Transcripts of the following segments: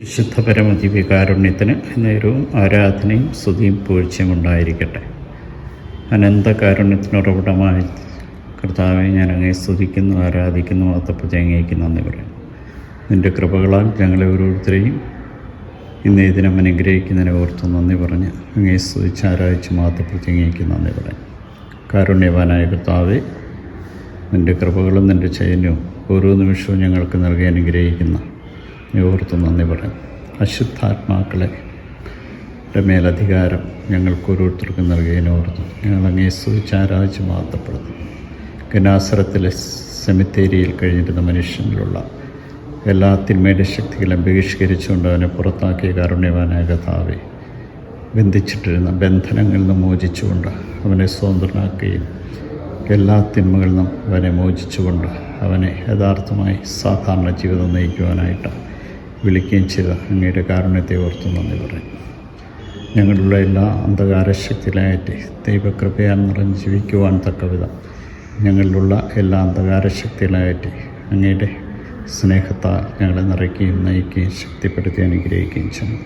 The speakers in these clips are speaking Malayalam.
വിശുദ്ധ പരമദിവ്യകാരുണ്യത്തിന് നേരവും ആരാധനയും സ്തുതിയും പൂഴ്ചയും ഉണ്ടായിരിക്കട്ടെ. അനന്ത കാരുണ്യത്തിനുറവിടമായ കർത്താവെ ഞാൻ അങ്ങേ സ്തുതിക്കുന്നു ആരാധിക്കുന്നു അത്തപ്പറ്റി അങ്ങേക്ക് നന്ദി പറയും. നിന്റെ കൃപകളാൽ ഞങ്ങളെ ഓരോരുത്തരെയും ഇന്ന് ഈ ദിനം അനുഗ്രഹിക്കുന്നതിനെ ഓർത്ത് നന്ദി പറഞ്ഞ് അങ്ങേ സ്തുതിച്ച് ആരാധിച്ച് മാത്തപ്പറ്റി അങ്ങേക്ക് നന്ദി പറയും. കാരുണ്യവാനായ കർത്താവെ നിന്റെ കൃപകളും നിന്റെ ചൈന്യവും ഓരോ നിമിഷവും ഞങ്ങൾക്ക് നൽകി അനുഗ്രഹിക്കുന്ന ഓർത്ത് നന്ദി പറയാം. അശുദ്ധാത്മാക്കളെ മേൽ മേലധികാരം ഞങ്ങൾക്ക് ഓരോരുത്തർക്കും നൽകിയതിനെ ഓർത്ത് ഞങ്ങൾ അങ്ങേ സ്തുതിച്ച് ആരാധിച്ച് മാത്തപ്പെടുന്നു ഗനാസറത്തിലെ സെമിത്തേരിയിൽ കഴിഞ്ഞിരുന്ന മനുഷ്യനിലുള്ള എല്ലാ തിന്മയുടെ ശക്തികളും ബഹിഷ്കരിച്ചുകൊണ്ട് അവനെ പുറത്താക്കിയ കാരുണ്യവാനായ കഥാവെ ബന്ധിച്ചിട്ടിരുന്ന ബന്ധനങ്ങളിൽ നിന്ന് മോചിച്ചുകൊണ്ട് അവനെ സ്വതന്ത്രനാക്കുകയും എല്ലാ തിന്മകളിൽ നിന്നും അവനെ മോചിച്ചുകൊണ്ട് അവനെ യഥാർത്ഥമായി സാധാരണ ജീവിതം നയിക്കുവാനായിട്ട് വിളിക്കുകയും ചെയ്ത അങ്ങയുടെ കാരുണ്യത്തെ ഓർത്ത് നന്ദി പറയും ഞങ്ങളുടെ എല്ലാ അന്ധകാര ശക്തിയിലായിട്ട് ദൈവകൃപയാൽ നിറഞ്ഞ് ജീവിക്കുവാൻ തക്കവിധം. ഞങ്ങളിലുള്ള എല്ലാ അന്ധകാര ശക്തിയിലായിട്ട് അങ്ങയുടെ സ്നേഹത്താൽ ഞങ്ങളെ നിറയ്ക്കുകയും നയിക്കുകയും ശക്തിപ്പെടുത്തി അനുഗ്രഹിക്കുകയും ചെയ്യുന്നു.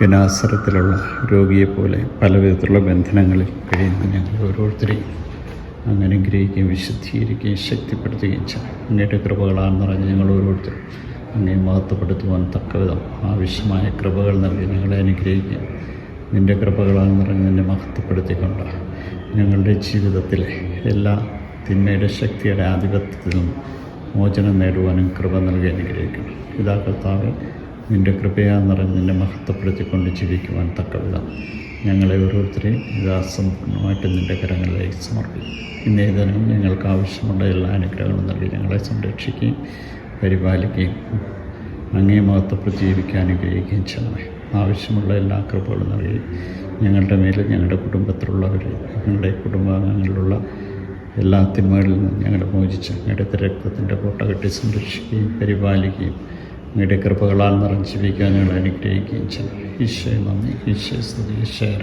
ഗനാസരത്തിലുള്ള രോഗിയെപ്പോലെ പല വിധത്തിലുള്ള ബന്ധനങ്ങളിൽ കഴിയുന്ന ഞങ്ങൾ ഓരോരുത്തരെയും അങ്ങ് അനുഗ്രഹിക്കുകയും വിശുദ്ധീകരിക്കുകയും ശക്തിപ്പെടുത്തുകയും ചെയ്യും അങ്ങയുടെ കൃപകളാൽ നിറഞ്ഞ് ഞങ്ങൾ ഓരോരുത്തരും അങ്ങേ മഹത്വപ്പെടുത്തുവാൻ തക്കവിധം ആവശ്യമായ കൃപകൾ നൽകി ഞങ്ങളെ അനുഗ്രഹിക്കുക നിന്റെ കൃപകളാൽ നിറഞ്ഞ് നിന്നെ മഹത്വപ്പെടുത്തിക്കൊണ്ട് ഞങ്ങളുടെ ജീവിതത്തിലെ എല്ലാ തിന്മയുടെ ശക്തിയുടെ ആധിപത്യത്തിൽ നിന്നും മോചനം നേടുവാനും കൃപ നൽകി അനുഗ്രഹിക്കണം. ഇതാ നിന്റെ കൃപയാ നിറഞ്ഞ് നിന്നെ മഹത്വപ്പെടുത്തിക്കൊണ്ട് ജീവിക്കുവാൻ തക്കവിധം ഞങ്ങളെ ഓരോരുത്തരെയും ഇതാസമ്പൂർണമായിട്ട് നിന്റെ കരങ്ങളിലേക്ക് സമർപ്പിക്കും. ഇന്നേ ദിനം ഞങ്ങൾക്ക് ആവശ്യമുള്ള എല്ലാ അനുഗ്രഹങ്ങളും നൽകി ഞങ്ങളെ സംരക്ഷിക്കുകയും പരിപാലിക്കുകയും അങ്ങേ മഹത്വപ്പെട്ട് ജീവിക്കാൻ അനുഗ്രഹിക്കുകയും ചെയ്യണമേ. ആവശ്യമുള്ള എല്ലാ കൃപകളും നൽകി ഞങ്ങളുടെ മേലും ഞങ്ങളുടെ കുടുംബത്തിലുള്ളവർ ഞങ്ങളുടെ കുടുംബാംഗങ്ങളിലുള്ള എല്ലാ തിന്മകളിൽ നിന്നും ഞങ്ങളെ മോചിച്ച് ഞങ്ങളുടെ രക്തത്തിന്റെ കോട്ട കെട്ടി സംരക്ഷിക്കുകയും പരിപാലിക്കുകയും അങ്ങയുടെ കൃപകളാൽ നിറഞ്ഞ് ജീവിക്കാൻ ഞങ്ങൾ അനുഗ്രഹിക്കുകയും ചെയ്യണം ഈശോയെ നന്ദി. ഈശോയെ സ്തുതി. ഈശോയെ